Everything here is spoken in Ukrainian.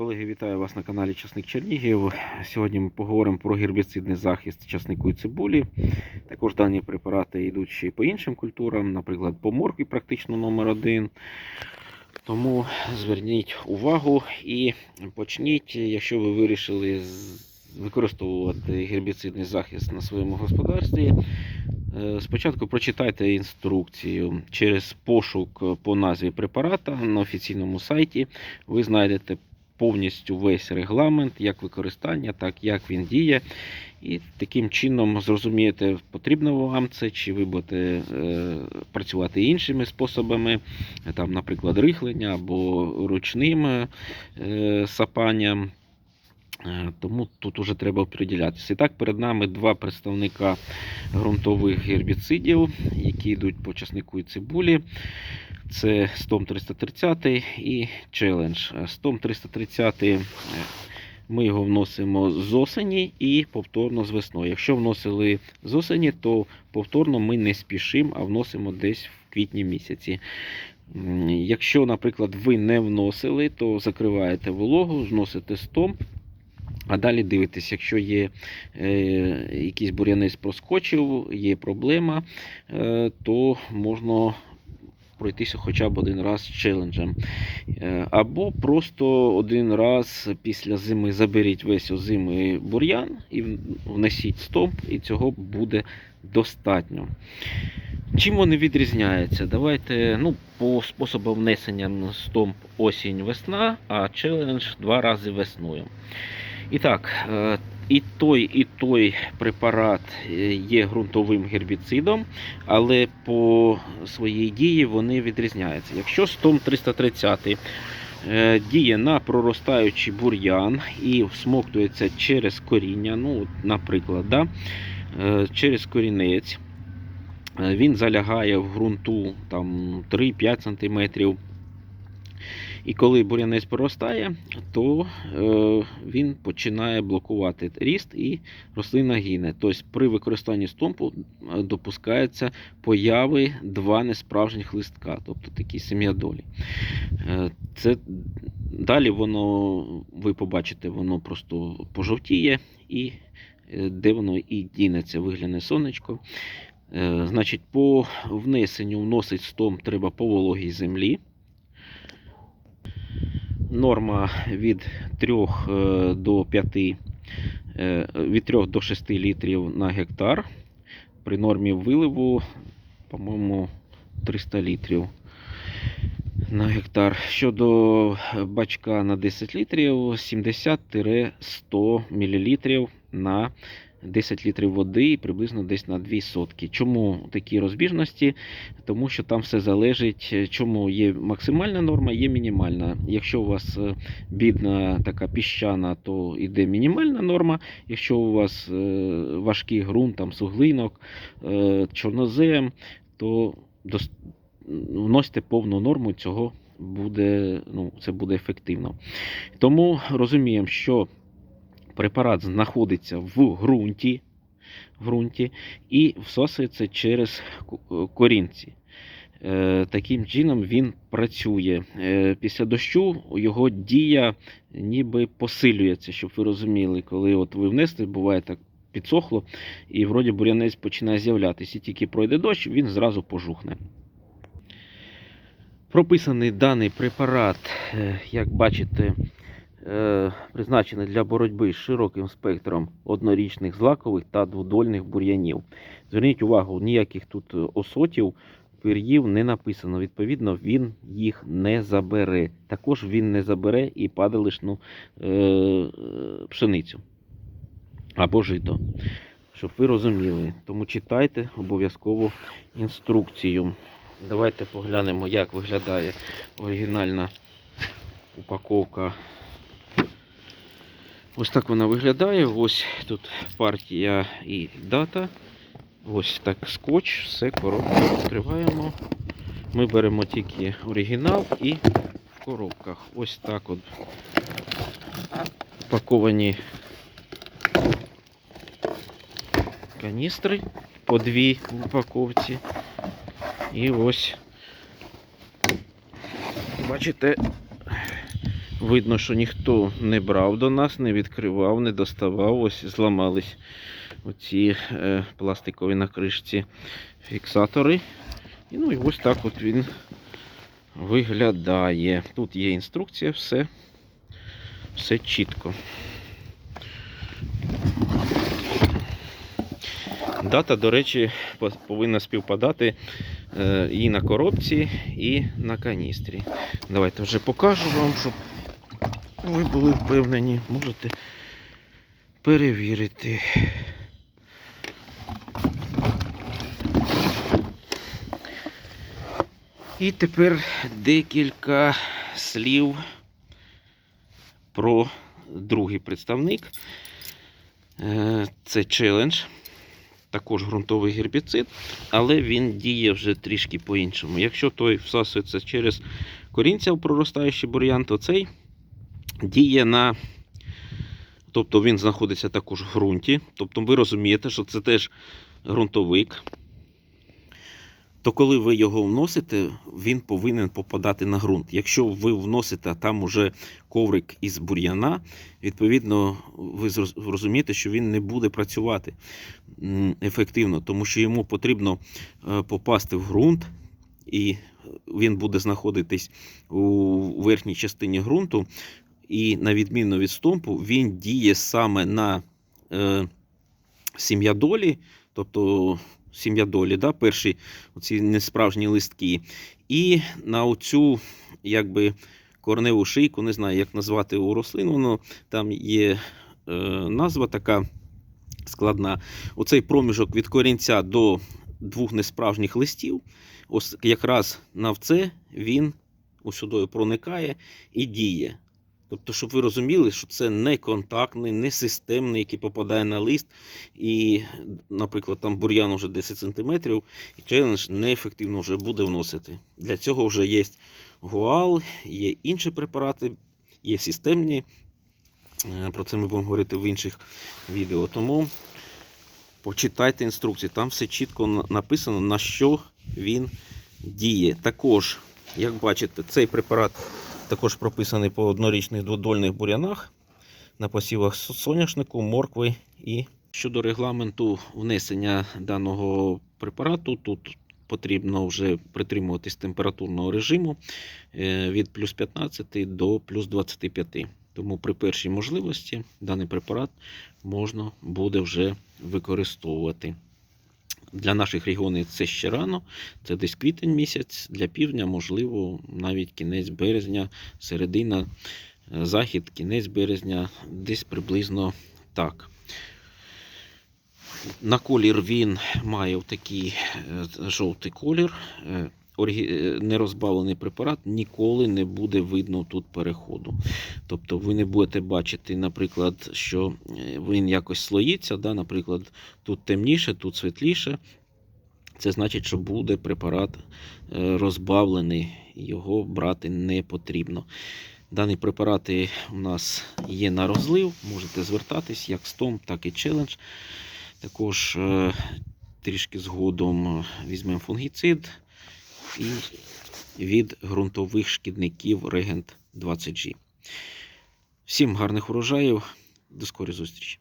Колеги, вітаю вас на каналі Часник Чернігів. Сьогодні ми поговоримо про гербіцидний захист часнику і цибулі. Також дані препарати йдуть ще й по іншим культурам, наприклад, по моркві практично номер один. Тому зверніть увагу і почніть, якщо ви вирішили використовувати гербіцидний захист на своєму господарстві. е, Спочатку прочитайте інструкцію через пошук по назві препарата на офіційному сайті. Ви знайдете повністю весь регламент, як використання, так як він діє. І таким чином зрозумієте, потрібно вам це, чи ви будете е, працювати іншими способами, там, наприклад, рихлення або ручним е, сапанням. Е, Тому тут уже треба приділятися. І так, перед нами два представника ґрунтових гербіцидів, які йдуть по часнику і цибулі. Це Стом 330 і Challenge. Стом 330 е, ми його вносимо з осені і повторно з весною. Якщо вносили з осені, то повторно ми не спішимо, а вносимо десь в квітні місяці. Якщо, наприклад, ви не вносили, то закриваєте вологу, зносите стомп. А далі дивитесь, якщо є е, якийсь бур'янець проскочив, є проблема, е, то можна пройтися хоча б один раз челенджем. Е, або просто один раз після зими заберіть весь озимий бур'ян і внесіть стомп, і цього буде достатньо. Чим вони відрізняються? Давайте ну, по способу внесення стомп осінь-весна, а челендж два рази весною. І так, е, і той, і той препарат е, є ґрунтовим гербіцидом, але по своїй дії вони відрізняються. Якщо стом 330 е, діє на проростаючий бур'ян і всмоктується через коріння, ну, наприклад, да, е, через корінець, він залягає в ґрунту 3-5 см. І коли бур'янець проростає, то е, він починає блокувати ріст і рослина гине. Тобто при використанні стомпу е, допускається появи два несправжніх листка, тобто такі сем'ядолі. Е, це далі воно, ви побачите, воно просто пожовтіє і де воно і дінеться, вигляне сонечко. Значить, по внесенню вносить стомп треба по вологій землі. Норма від 3 е, до 5, е, від 3 до 6 літрів на гектар. При нормі виливу, по-моєму, 300 літрів на гектар. Щодо бачка на 10 літрів, 70-100 мл на 10 літрів води і приблизно десь на 2 сотки. Чому такі розбіжності? Тому що там все залежить, е, чому є максимальна норма, є мінімальна. Якщо у вас е, бідна така піщана, то йде мінімальна норма. Якщо у вас е, важкий ґрунт, там суглинок, чорнозем, то вносьте повну норму цього буде, ну, це буде ефективно. Тому розуміємо, що препарат знаходиться в ґрунті, в ґрунті і всосується через корінці. Е, Таким чином він працює. Е, Після дощу його дія ніби посилюється, щоб ви розуміли, коли от ви внесли, буває так підсохло, і вроді бур'янець починає з'являтися. І тільки пройде дощ, він зразу пожухне. Прописаний даний препарат, е, як бачите, е, призначений для боротьби з широким спектром однорічних злакових та дводольних бур'янів. Зверніть увагу, ніяких тут осотів, пир'їв не написано. Відповідно, він їх не забере. Також він не забере і падалишну е, е, пшеницю або жито. Щоб ви розуміли. Тому читайте обов'язково інструкцію. Давайте поглянемо, як виглядає оригінальна упаковка. Ось так вона виглядає. Ось тут партія і дата. Ось так скотч, все коробку відкриваємо. Ми беремо тільки оригінал і в коробках. Ось так от упаковані каністри по дві упаковці. І ось, бачите, Видно, що ніхто не брав до нас, не відкривав, не доставав. Ось зламались оці е, пластикові на кришці фіксатори. І ну і ось так от він виглядає. Тут є інструкція, все, все чітко. Дата, до речі, повинна співпадати е, і на коробці, і на каністрі. Давайте вже покажу вам, щоб ви були впевнені, можете перевірити. І тепер декілька слів про другий представник. Е, Це челендж, також ґрунтовий гербіцид, але він діє вже трішки по-іншому. Якщо той всасується через корінця в проростаючий бур'ян, то цей діє на. Тобто він знаходиться також в ґрунті. Тобто ви розумієте, що це теж ґрунтовик. То коли ви його вносите, він повинен попадати на ґрунт. Якщо ви вносите там уже коврик із бур'яна, відповідно, ви розумієте, що він не буде працювати ефективно, тому що йому потрібно е, попасти в ґрунт, і він буде знаходитись у верхній частині ґрунту. І на відміну від стомпу, він діє саме на е, сім'ядолі, тобто сім'ядолі, да, перші оці несправжні листки, і на оцю якби корневу шийку, не знаю, як назвати у рослин, воно там є е, назва така складна. Оцей проміжок від корінця до двох несправжніх листів, ось якраз на це він усюди проникає і діє. Тобто, щоб ви розуміли, що це не контактний, не системний, який попадає на лист, і, наприклад, там бур'ян вже 10 см, і челендж неефективно вже буде вносити. Для цього вже є гуал, є інші препарати, є системні. Е, Про це ми будемо говорити в інших відео. Тому почитайте інструкції, там все чітко написано, на що він діє. Також, як бачите, цей препарат також прописаний по однорічних дводольних бурянах на посівах соняшнику, моркви і щодо регламенту внесення даного препарату, тут потрібно вже притримуватись температурного режиму е, від плюс 15 до плюс 25. Тому при першій можливості даний препарат можна буде вже використовувати. Для наших регіонів це ще рано, це десь квітень місяць, для півдня, можливо, навіть кінець березня, середина, е, захід, кінець березня, десь приблизно так. На колір він має такий жовтий колір. Е, Нерозбавлений препарат ніколи не буде видно тут переходу. Тобто ви не будете бачити, наприклад, що е, він якось слоїться, да, наприклад, тут темніше, тут світліше. Це значить, що буде препарат е, розбавлений, його брати не потрібно. Дані препарати у нас є на розлив, можете звертатись як стом, так і челендж. Також трішки згодом візьмемо фунгіцид і від ґрунтових шкідників Регент 20G. Всім гарних урожаїв, до скорої зустрічі!